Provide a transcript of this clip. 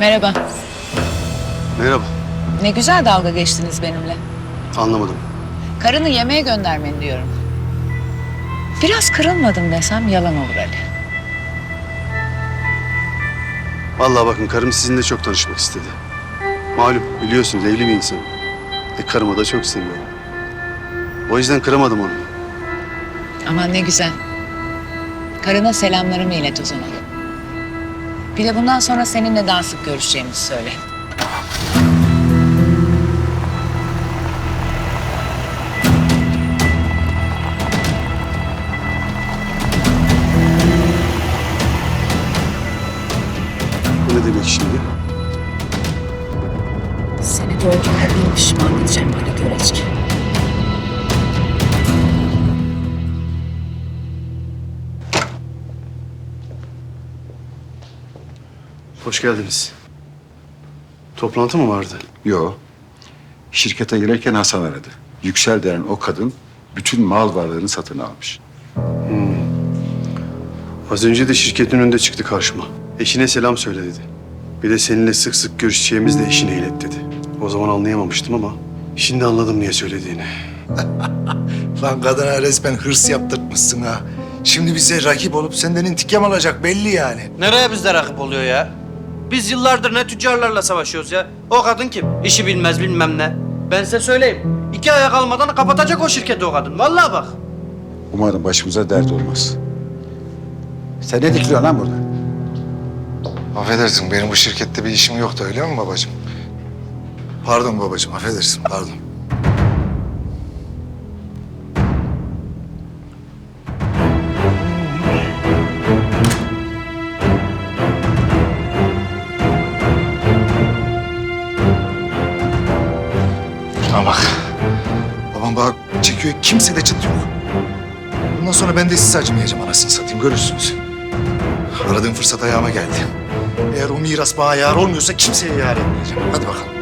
Merhaba. Merhaba. Ne güzel dalga geçtiniz benimle. Anlamadım. Karını yemeğe göndermeni diyorum. Biraz kırılmadım desem yalan olur Ali. Vallahi bakın karım sizinle çok tanışmak istedi. Malum biliyorsunuz evli bir insan. E karımı da çok seviyorum. O yüzden kıramadım onu. Aman ne güzel. Karına selamlarımı ilet o zaman. Bir de bundan sonra seninle daha sık görüşeceğimizi söyle. Bu ne demek şimdi? Seni doğduğuna bin pişman edeceğim Ali Görecek. Hoş geldiniz. Toplantı mı vardı? Yo. Şirkete girerken Hasan aradı. Yüksel denen o kadın bütün mal varlığını satın almış. Az önce de şirketin önünde çıktı karşıma. Eşine selam söyle dedi. Bir de seninle sık sık görüşeceğimiz de eşine ilet dedi. O zaman anlayamamıştım ama şimdi anladım niye söylediğini. Lan kadına resmen hırs yaptırtmışsın ha. Şimdi bize rakip olup senden intikam alacak belli yani. Nereye bizde rakip oluyor ya? Biz yıllardır ne tüccarlarla savaşıyoruz ya. O kadın kim? İşi bilmez bilmem ne. Ben size söyleyeyim. İki aya kalmadan kapatacak o şirketi o kadın. Vallahi bak. Umarım başımıza dert olmaz. Sen ne dikiliyorsun lan burada? Affedersin benim bu şirkette bir işim yoktu öyle mi babacığım? Pardon babacığım affedersin pardon. Şuna bak. Babam bak çekiyor kimse de çıt yok. Bundan sonra ben de size acımayacağım anasını satayım görürsünüz. Aradığım fırsat ayağıma geldi. Eğer o miras bana yar olmuyorsa kimseye yar etmeyeceğim. Hadi bakalım.